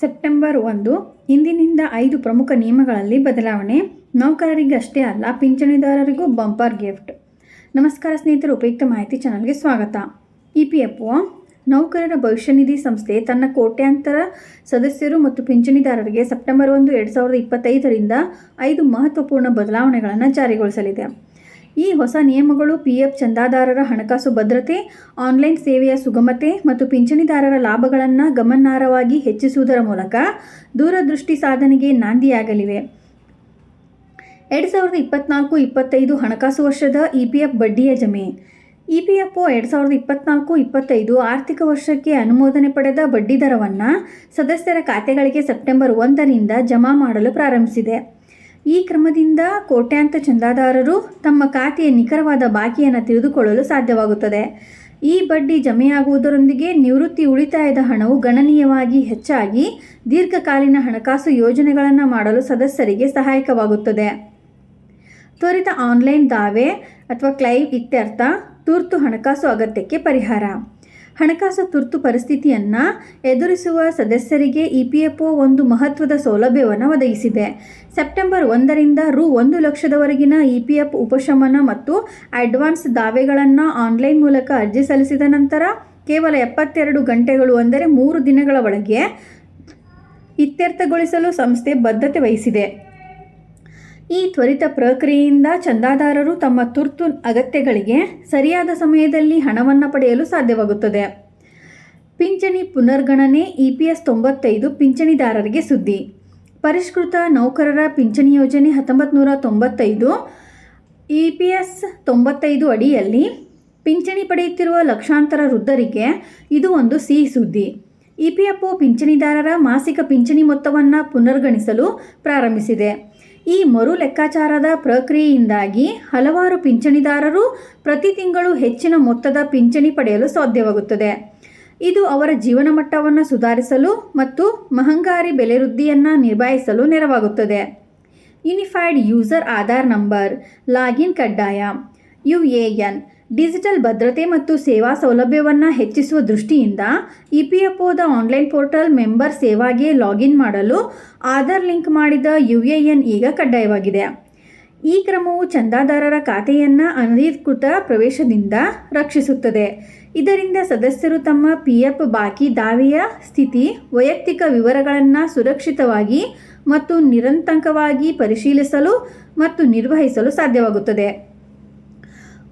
September ಒಂದು, ಇಂದಿನಿಂದ ಐದು ಪ್ರಮುಖ ನಿಯಮಗಳಲ್ಲಿ ಬದಲಾವಣೆ. ನೌಕರರಿಗಷ್ಟೇ ಅಲ್ಲ, ಪಿಂಚಣಿದಾರರಿಗೂ ಬಂಪರ್ ಗಿಫ್ಟ್. ನಮಸ್ಕಾರ ಸ್ನೇಹಿತರು, ಉಪಯುಕ್ತ ಮಾಹಿತಿ ಚಾನಲ್ಗೆ ಸ್ವಾಗತ. ಇ ಪಿ ಎಫ್ ಒ ನೌಕರರ ಭವಿಷ್ಯ ನಿಧಿ ಸಂಸ್ಥೆ ತನ್ನ ಕೋಟ್ಯಾಂತರ ಸದಸ್ಯರು ಮತ್ತು ಪಿಂಚಣಿದಾರರಿಗೆ ಸೆಪ್ಟೆಂಬರ್ ಒಂದು, ಎರಡು ಸಾವಿರದ ಇಪ್ಪತ್ತೈದರಿಂದ ಐದು ಮಹತ್ವಪೂರ್ಣ ಬದಲಾವಣೆಗಳನ್ನು ಜಾರಿಗೊಳಿಸಲಿದೆ. ಈ ಹೊಸ ನಿಯಮಗಳು ಪಿಎಫ್ ಚಂದಾದಾರರ ಹಣಕಾಸು ಭದ್ರತೆ, ಆನ್ಲೈನ್ ಸೇವೆಯ ಸುಗಮತೆ ಮತ್ತು ಪಿಂಚಣಿದಾರರ ಲಾಭಗಳನ್ನು ಗಮನಾರ್ಹವಾಗಿ ಹೆಚ್ಚಿಸುವುದರ ಮೂಲಕ ದೂರದೃಷ್ಟಿ ಸಾಧನೆಗೆ ನಾಂದಿಯಾಗಲಿವೆ. ಎರಡು ಸಾವಿರದ ಇಪ್ಪತ್ನಾಲ್ಕು ಇಪ್ಪತ್ತೈದು ಹಣಕಾಸು ವರ್ಷದ ಇ ಪಿ ಎಫ್ ಬಡ್ಡಿಯ ಜಮೆ. ಇ ಪಿ ಎಫ್ ಒ ಎರಡು ಸಾವಿರದ ಇಪ್ಪತ್ನಾಲ್ಕು ಇಪ್ಪತ್ತೈದು ಆರ್ಥಿಕ ವರ್ಷಕ್ಕೆ ಅನುಮೋದನೆ ಪಡೆದ ಬಡ್ಡಿ ದರವನ್ನು ಸದಸ್ಯರ ಖಾತೆಗಳಿಗೆ ಸೆಪ್ಟೆಂಬರ್ ಒಂದರಿಂದ ಜಮಾ ಮಾಡಲು ಪ್ರಾರಂಭಿಸಿದೆ. ಈ ಕ್ರಮದಿಂದ ಕೋಟ್ಯಾಂತರ ಚಂದಾದಾರರು ತಮ್ಮ ಖಾತೆಯ ನಿಖರವಾದ ಬಾಕಿಯನ್ನು ತಿಳಿದುಕೊಳ್ಳಲು ಸಾಧ್ಯವಾಗುತ್ತದೆ. ಈ ಬಡ್ಡಿ ಜಮೆಯಾಗುವುದರೊಂದಿಗೆ ನಿವೃತ್ತಿ ಉಳಿತಾಯದ ಹಣವು ಗಣನೀಯವಾಗಿ ಹೆಚ್ಚಾಗಿ ದೀರ್ಘಕಾಲೀನ ಹಣಕಾಸು ಯೋಜನೆಗಳನ್ನು ಮಾಡಲು ಸದಸ್ಯರಿಗೆ ಸಹಾಯಕವಾಗುತ್ತದೆ. ತ್ವರಿತ ಆನ್ಲೈನ್ ದಾವೆ ಅಥವಾ ಕ್ಲೈಮ್ ಇತ್ಯರ್ಥ ತುರ್ತು ಹಣಕಾಸು ಅಗತ್ಯಕ್ಕೆ ಪರಿಹಾರ. ಹಣಕಾಸು ತುರ್ತು ಪರಿಸ್ಥಿತಿಯನ್ನು ಎದುರಿಸುವ ಸದಸ್ಯರಿಗೆ ಇ ಪಿ ಎಫ್ ಒ ಒಂದು ಮಹತ್ವದ ಸೌಲಭ್ಯವನ್ನು ಒದಗಿಸಿದೆ. ಸೆಪ್ಟೆಂಬರ್ ಒಂದರಿಂದ ರು ಒಂದು ಲಕ್ಷದವರೆಗಿನ ಇ ಪಿ ಎಫ್ ಉಪಶಮನ ಮತ್ತು ಅಡ್ವಾನ್ಸ್ ದಾವೆಗಳನ್ನು ಆನ್ಲೈನ್ ಮೂಲಕ ಅರ್ಜಿ ಸಲ್ಲಿಸಿದ ನಂತರ ಕೇವಲ ಎಪ್ಪತ್ತೆರಡು ಗಂಟೆಗಳು ಅಂದರೆ ಮೂರು ದಿನಗಳ ಒಳಗೆ ಇತ್ಯರ್ಥಗೊಳಿಸಲು ಸಂಸ್ಥೆ ಬದ್ಧತೆ ವಹಿಸಿದೆ. ಈ ತ್ವರಿತ ಪ್ರಕ್ರಿಯೆಯಿಂದ ಚಂದಾದಾರರು ತಮ್ಮ ತುರ್ತು ಅಗತ್ಯಗಳಿಗೆ ಸರಿಯಾದ ಸಮಯದಲ್ಲಿ ಹಣವನ್ನು ಪಡೆಯಲು ಸಾಧ್ಯವಾಗುತ್ತದೆ. ಪಿಂಚಣಿ ಪುನರ್ಗಣನೆ ಇ ಪಿ ಎಸ್ ತೊಂಬತ್ತೈದು ಪಿಂಚಣಿದಾರರಿಗೆ ಸುದ್ದಿ. ಪರಿಷ್ಕೃತ ನೌಕರರ ಪಿಂಚಣಿ ಯೋಜನೆ ಹತ್ತೊಂಬತ್ತು ನೂರ ತೊಂಬತ್ತೈದು ಇ ಪಿ ಎಸ್ ತೊಂಬತ್ತೈದು ಅಡಿಯಲ್ಲಿ ಪಿಂಚಣಿ ಪಡೆಯುತ್ತಿರುವ ಲಕ್ಷಾಂತರ ವೃದ್ಧರಿಗೆ ಇದು ಒಂದು ಸಿಹಿ ಸುದ್ದಿ. ಇ ಪಿ ಎಫ್ ಒ ಪಿಂಚಣಿದಾರರ ಮಾಸಿಕ ಪಿಂಚಣಿ ಮೊತ್ತವನ್ನು ಪುನರ್ಗಣಿಸಲು ಪ್ರಾರಂಭಿಸಿದೆ. ಈ ಮರು ಲೆಕ್ಕಾಚಾರದ ಪ್ರಕ್ರಿಯೆಯಿಂದಾಗಿ ಹಲವಾರು ಪಿಂಚಣಿದಾರರು ಪ್ರತಿ ತಿಂಗಳು ಹೆಚ್ಚಿನ ಮೊತ್ತದ ಪಿಂಚಣಿ ಪಡೆಯಲು ಸಾಧ್ಯವಾಗುತ್ತದೆ. ಇದು ಅವರ ಜೀವನ ಮಟ್ಟವನ್ನು ಸುಧಾರಿಸಲು ಮತ್ತು ಮಹಂಗಾರಿ ಬೆಲೆ ವೃದ್ಧಿಯನ್ನು ನಿಭಾಯಿಸಲು ನೆರವಾಗುತ್ತದೆ. Unified user Aadhaar number login ಕಡ್ಡಾಯ ಯು ಎ ಎನ್ ಡಿಜಿಟಲ್ ಭದ್ರತೆ ಮತ್ತು ಸೇವಾ ಸೌಲಭ್ಯವನ್ನು ಹೆಚ್ಚಿಸುವ ದೃಷ್ಟಿಯಿಂದ ಇ ಪಿ ಎಫ್ ಒದ ಆನ್ಲೈನ್ ಪೋರ್ಟಲ್ ಮೆಂಬರ್ ಸೇವಾಗೆ ಲಾಗಿನ್ ಮಾಡಲು ಆಧಾರ್ ಲಿಂಕ್ ಮಾಡಿದ ಯು ಎ ಎನ್ ಈಗ ಕಡ್ಡಾಯವಾಗಿದೆ. ಈ ಕ್ರಮವು ಚಂದಾದಾರರ ಖಾತೆಯನ್ನು ಅನಧಿಕೃತ ಪ್ರವೇಶದಿಂದ ರಕ್ಷಿಸುತ್ತದೆ. ಇದರಿಂದ ಸದಸ್ಯರು ತಮ್ಮ ಪಿ ಎಫ್ ಬಾಕಿ ದಾವೆಯ ಸ್ಥಿತಿ, ವೈಯಕ್ತಿಕ ವಿವರಗಳನ್ನು ಸುರಕ್ಷಿತವಾಗಿ ಮತ್ತು ನಿರಂತಕವಾಗಿ ಪರಿಶೀಲಿಸಲು ಮತ್ತು ನಿರ್ವಹಿಸಲು ಸಾಧ್ಯವಾಗುತ್ತದೆ.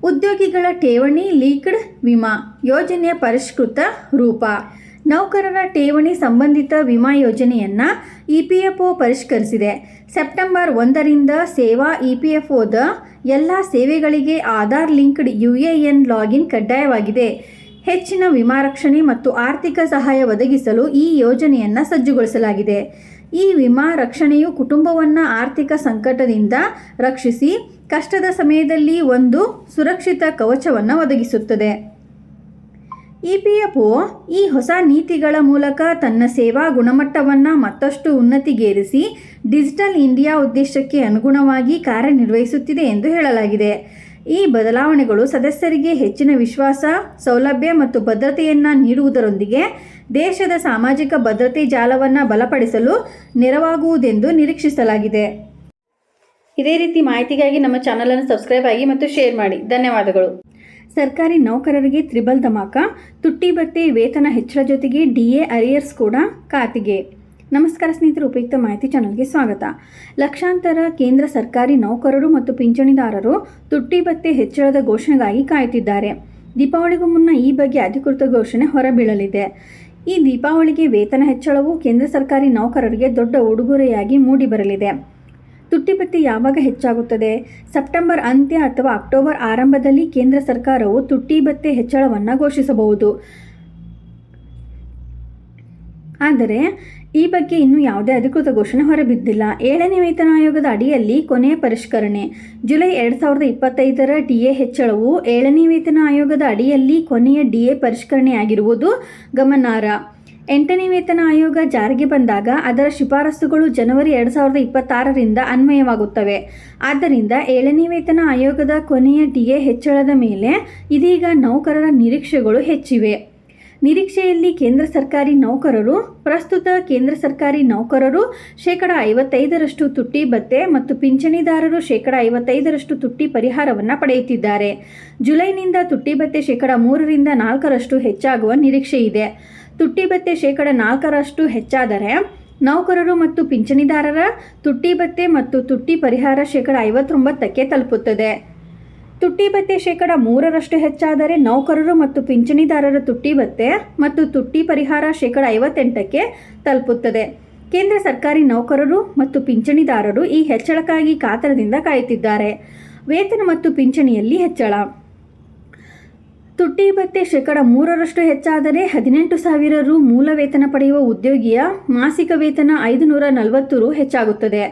ಉದ್ಯೋಗಿಗಳ ಠೇವಣಿ ಲೀಕ್ಡ್ ವಿಮಾ ಯೋಜನೆಯ ಪರಿಷ್ಕೃತ ರೂಪ. ನೌಕರರ ಠೇವಣಿ ಸಂಬಂಧಿತ ವಿಮಾ ಯೋಜನೆಯನ್ನು ಇ ಪಿ ಎಫ್ ಒ ಪರಿಷ್ಕರಿಸಿದೆ. ಸೆಪ್ಟೆಂಬರ್ ಒಂದರಿಂದ ಸೇವಾ ಇ ಪಿ ಎಫ್ ಒದ ಎಲ್ಲ ಸೇವೆಗಳಿಗೆ Aadhaar linked U A N login ಕಡ್ಡಾಯವಾಗಿದೆ. ಹೆಚ್ಚಿನ ವಿಮಾ ರಕ್ಷಣೆ ಮತ್ತು ಆರ್ಥಿಕ ಸಹಾಯ ಒದಗಿಸಲು ಈ ಯೋಜನೆಯನ್ನು ಸಜ್ಜುಗೊಳಿಸಲಾಗಿದೆ. ಈ ವಿಮಾ ರಕ್ಷಣೆಯು ಕುಟುಂಬವನ್ನು ಆರ್ಥಿಕ ಸಂಕಟದಿಂದ ರಕ್ಷಿಸಿ ಕಷ್ಟದ ಸಮಯದಲ್ಲಿ ಒಂದು ಸುರಕ್ಷಿತ ಕವಚವನ್ನು ಒದಗಿಸುತ್ತದೆ. ಇ ಪಿ ಎಫ್ ಒ ಈ ಹೊಸ ನೀತಿಗಳ ಮೂಲಕ ತನ್ನ ಸೇವಾ ಗುಣಮಟ್ಟವನ್ನು ಮತ್ತಷ್ಟು ಉನ್ನತಿಗೇರಿಸಿ ಡಿಜಿಟಲ್ ಇಂಡಿಯಾ ಉದ್ದೇಶಕ್ಕೆ ಅನುಗುಣವಾಗಿ ಕಾರ್ಯನಿರ್ವಹಿಸುತ್ತಿದೆ ಎಂದು ಹೇಳಲಾಗಿದೆ. ಈ ಬದಲಾವಣೆಗಳು ಸದಸ್ಯರಿಗೆ ಹೆಚ್ಚಿನ ವಿಶ್ವಾಸ, ಸೌಲಭ್ಯ ಮತ್ತು ಭದ್ರತೆಯನ್ನು ನೀಡುವುದರೊಂದಿಗೆ ದೇಶದ ಸಾಮಾಜಿಕ ಭದ್ರತೆ ಜಾಲವನ್ನು ಬಲಪಡಿಸಲು ನೆರವಾಗುವುದೆಂದು ನಿರೀಕ್ಷಿಸಲಾಗಿದೆ. ಇದೇ ರೀತಿ ಮಾಹಿತಿಗಾಗಿ ನಮ್ಮ ಚಾನಲನ್ನು ಸಬ್ಸ್ಕ್ರೈಬ್ ಆಗಿ ಮತ್ತು ಶೇರ್ ಮಾಡಿ. ಧನ್ಯವಾದಗಳು. ಸರ್ಕಾರಿ ನೌಕರರಿಗೆ ತ್ರಿಬಲ್ ಧಮಾಕ, ತುಟ್ಟಿ ಬತ್ತೆ ವೇತನ ಹೆಚ್ಚಳ ಜೊತೆಗೆ ಡಿ ಎ ಅರಿಯರ್ಸ್ ಕೂಡ ಖಾತೆಗೆ. ನಮಸ್ಕಾರ ಸ್ನೇಹಿತರು, ಉಪಯುಕ್ತ ಮಾಹಿತಿ ಚಾನಲ್ಗೆ ಸ್ವಾಗತ. ಲಕ್ಷಾಂತರ ಕೇಂದ್ರ ಸರ್ಕಾರಿ ನೌಕರರು ಮತ್ತು ಪಿಂಚಣಿದಾರರು ತುಟ್ಟಿ ಬತ್ತೆ ಹೆಚ್ಚಳದ ಘೋಷಣೆಗಾಗಿ ಕಾಯುತ್ತಿದ್ದಾರೆ. ದೀಪಾವಳಿಗೂ ಮುನ್ನ ಈ ಬಗ್ಗೆ ಅಧಿಕೃತ ಘೋಷಣೆ ಹೊರಬೀಳಲಿದೆ. ಈ ದೀಪಾವಳಿಗೆ ವೇತನ ಹೆಚ್ಚಳವು ಕೇಂದ್ರ ಸರ್ಕಾರಿ ನೌಕರರಿಗೆ ದೊಡ್ಡ ಉಡುಗೊರೆಯಾಗಿ ಮೂಡಿಬರಲಿದೆ. ತುಟ್ಟಿ ಭತ್ಯೆ ಯಾವಾಗ ಹೆಚ್ಚಾಗುತ್ತದೆ? ಸೆಪ್ಟೆಂಬರ್ ಅಂತ್ಯ ಅಥವಾ ಅಕ್ಟೋಬರ್ ಆರಂಭದಲ್ಲಿ ಕೇಂದ್ರ ಸರ್ಕಾರವು ತುಟ್ಟಿ ಹೆಚ್ಚಳವನ್ನು ಘೋಷಿಸಬಹುದು. ಆದರೆ, ಈ ಬಗ್ಗೆ ಇನ್ನೂ ಯಾವುದೇ ಅಧಿಕೃತ ಘೋಷಣೆ ಹೊರಬಿದ್ದಿಲ್ಲ. ಏಳನೇ ವೇತನ ಆಯೋಗದ ಅಡಿಯಲ್ಲಿ ಕೊನೆಯ ಪರಿಷ್ಕರಣೆ. ಜುಲೈ ಎರಡು ಸಾವಿರದ ಇಪ್ಪತ್ತೈದರ ಡಿ ಎ ಹೆಚ್ಚಳವು ಏಳನೇ ವೇತನ ಆಯೋಗದ ಅಡಿಯಲ್ಲಿ ಕೊನೆಯ ಡಿ ಎ ಪರಿಷ್ಕರಣೆಯಾಗಿರುವುದು ಗಮನಾರ್ಹ. ಎಂಟನೇ ವೇತನ ಆಯೋಗ ಜಾರಿಗೆ ಬಂದಾಗ ಅದರ ಶಿಫಾರಸುಗಳು ಜನವರಿ ಎರಡು ಸಾವಿರದ ಇಪ್ಪತ್ತಾರರಿಂದ ಅನ್ವಯವಾಗುತ್ತವೆ. ಆದ್ದರಿಂದ ಏಳನೇ ವೇತನ ಆಯೋಗದ ಕೊನೆಯ ಡಿಎ ಹೆಚ್ಚಳದ ಮೇಲೆ ಇದೀಗ ನೌಕರರ ನಿರೀಕ್ಷೆಗಳು ಹೆಚ್ಚಿವೆ. ನಿರೀಕ್ಷೆಯಲ್ಲಿ ಕೇಂದ್ರ ಸರ್ಕಾರಿ ನೌಕರರು, ಪ್ರಸ್ತುತ ಕೇಂದ್ರ ಸರ್ಕಾರಿ ನೌಕರರು ಶೇಕಡ ಐವತ್ತೈದರಷ್ಟು ತುಟ್ಟಿ ಭತ್ತೆ ಮತ್ತು ಪಿಂಚಣಿದಾರರು ಶೇಕಡ ಐವತ್ತೈದರಷ್ಟು ತುಟ್ಟಿ ಪರಿಹಾರವನ್ನು ಪಡೆಯುತ್ತಿದ್ದಾರೆ. ಜುಲೈನಿಂದ ತುಟ್ಟಿ ಭತ್ತೆ ಶೇಕಡ ಮೂರರಿಂದ ನಾಲ್ಕರಷ್ಟು ಹೆಚ್ಚಾಗುವ ನಿರೀಕ್ಷೆ ಇದೆ ತುಟ್ಟಿ ಭತ್ಯೆ ಶೇಕಡ ನಾಲ್ಕರಷ್ಟು ಹೆಚ್ಚಾದರೆ ನೌಕರರು ಮತ್ತು ಪಿಂಚಣಿದಾರರ ತುಟ್ಟಿ ಭತ್ತೆ ಮತ್ತು ತುಟ್ಟಿ ಪರಿಹಾರ ಶೇಕಡ ಐವತ್ತೊಂಬತ್ತಕ್ಕೆ ತಲುಪುತ್ತದೆ. ತುಟ್ಟಿ ಭತ್ಯೆ ಶೇಕಡ ಮೂರರಷ್ಟು ಹೆಚ್ಚಾದರೆ ನೌಕರರು ಮತ್ತು ಪಿಂಚಣಿದಾರರ ತುಟ್ಟಿ ಭತ್ತೆ ಮತ್ತು ತುಟ್ಟಿ ಪರಿಹಾರ ಶೇಕಡ ಐವತ್ತೆಂಟಕ್ಕೆ ತಲುಪುತ್ತದೆ. ಕೇಂದ್ರ ಸರ್ಕಾರಿ ನೌಕರರು ಮತ್ತು ಪಿಂಚಣಿದಾರರು ಈ ಹೆಚ್ಚಳಕ್ಕಾಗಿ ಕಾತರದಿಂದ ಕಾಯುತ್ತಿದ್ದಾರೆ. ವೇತನ ಮತ್ತು ಪಿಂಚಣಿಯಲ್ಲಿ ಹೆಚ್ಚಳ ತುಟ್ಟಿ ಭತ್ಯೆ ಶೇಕಡ ಮೂರರಷ್ಟು ಹೆಚ್ಚಾದರೆ ಹದಿನೆಂಟು ಸಾವಿರ ರು ಮೂಲ ವೇತನ ಪಡೆಯುವ ಉದ್ಯೋಗಿಯ ಮಾಸಿಕ ವೇತನ ಐದು ನೂರ ನಲವತ್ತು ರು ಹೆಚ್ಚಾಗುತ್ತದೆ.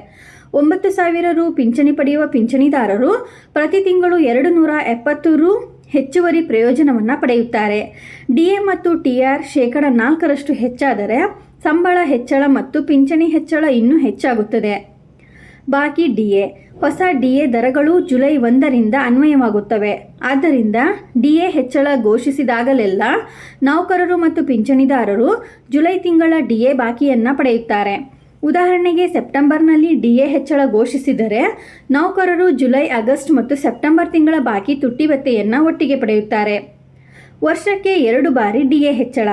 ಒಂಬತ್ತು ಸಾವಿರ ರು ಪಿಂಚಣಿ ಪಡೆಯುವ ಪಿಂಚಣಿದಾರರು ಪ್ರತಿ ತಿಂಗಳು ಎರಡು ನೂರ ಎಪ್ಪತ್ತು ರು ಹೆಚ್ಚುವರಿ ಪ್ರಯೋಜನವನ್ನು ಪಡೆಯುತ್ತಾರೆ. ಡಿಎ ಮತ್ತು ಟಿಆರ್ ಶೇಕಡ ನಾಲ್ಕರಷ್ಟು ಹೆಚ್ಚಾದರೆ ಸಂಬಳ ಹೆಚ್ಚಳ ಮತ್ತು ಪಿಂಚಣಿ ಹೆಚ್ಚಳ ಇನ್ನೂ ಹೆಚ್ಚಾಗುತ್ತದೆ. ಬಾಕಿ ಡಿಎ ಹೊಸ ಡಿಎ ದರಗಳು ಜುಲೈ ಒಂದರಿಂದ ಅನ್ವಯವಾಗುತ್ತವೆ. ಆದ್ದರಿಂದ ಡಿಎ ಹೆಚ್ಚಳ ಘೋಷಿಸಿದಾಗಲೆಲ್ಲ ನೌಕರರು ಮತ್ತು ಪಿಂಚಣಿದಾರರು ಜುಲೈ ತಿಂಗಳ ಡಿಎ ಬಾಕಿಯನ್ನು ಪಡೆಯುತ್ತಾರೆ. ಉದಾಹರಣೆಗೆ ಸೆಪ್ಟೆಂಬರ್ನಲ್ಲಿ ಡಿಎ ಹೆಚ್ಚಳ ಘೋಷಿಸಿದರೆ ನೌಕರರು ಜುಲೈ, ಆಗಸ್ಟ್ ಮತ್ತು ಸೆಪ್ಟೆಂಬರ್ ತಿಂಗಳ ಬಾಕಿ ತುಟ್ಟಿಬತ್ತೆಯನ್ನು ಒಟ್ಟಿಗೆ ಪಡೆಯುತ್ತಾರೆ. ವರ್ಷಕ್ಕೆ ಎರಡು ಬಾರಿ ಡಿಎ ಹೆಚ್ಚಳ.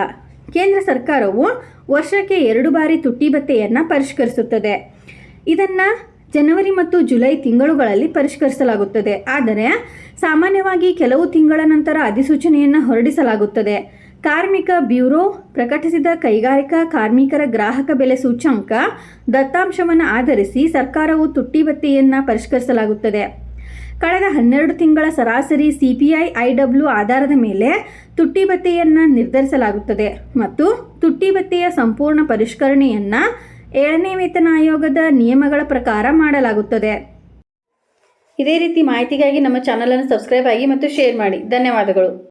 ಕೇಂದ್ರ ಸರ್ಕಾರವು ವರ್ಷಕ್ಕೆ ಎರಡು ಬಾರಿ ತುಟ್ಟಿಬತ್ತೆಯನ್ನು ಪರಿಷ್ಕರಿಸುತ್ತದೆ. ಇದನ್ನು ಜನವರಿ ಮತ್ತು ಜುಲೈ ತಿಂಗಳುಗಳಲ್ಲಿ ಪರಿಷ್ಕರಿಸಲಾಗುತ್ತದೆ. ಆದರೆ, ಸಾಮಾನ್ಯವಾಗಿ ಕೆಲವು ತಿಂಗಳ ನಂತರ ಅಧಿಸೂಚನೆಯನ್ನು ಹೊರಡಿಸಲಾಗುತ್ತದೆ. ಕಾರ್ಮಿಕ ಬ್ಯೂರೋ ಪ್ರಕಟಿಸಿದ ಕೈಗಾರಿಕಾ ಕಾರ್ಮಿಕರ ಗ್ರಾಹಕ ಬೆಲೆ ಸೂಚ್ಯಂಕ ದತ್ತಾಂಶವನ್ನು ಆಧರಿಸಿ ಸರ್ಕಾರವು ತುಟ್ಟಿ ಭತ್ಯೆಯನ್ನು ಪರಿಷ್ಕರಿಸಲಾಗುತ್ತದೆ. ಕಳೆದ ಹನ್ನೆರಡು ತಿಂಗಳ ಸರಾಸರಿ ಸಿಪಿಐ ಐಡಬ್ಲ್ಯೂ ಆಧಾರದ ಮೇಲೆ ತುಟ್ಟಿ ಭತ್ಯೆಯನ್ನು ನಿರ್ಧರಿಸಲಾಗುತ್ತದೆ ಮತ್ತು ತುಟ್ಟಿ ಭತ್ಯೆಯ ಸಂಪೂರ್ಣ ಪರಿಷ್ಕರಣೆಯನ್ನು ಏಳನೇ ವೇತನ ಆಯೋಗದ ನಿಯಮಗಳ ಪ್ರಕಾರ ಮಾಡಲಾಗುತ್ತದೆ. ಇದೇ ರೀತಿ ಮಾಹಿತಿಗಾಗಿ ನಮ್ಮ ಚಾನಲನ್ನು ಸಬ್ಸ್ಕ್ರೈಬ್ ಆಗಿ ಮತ್ತು ಶೇರ್ ಮಾಡಿ. ಧನ್ಯವಾದಗಳು.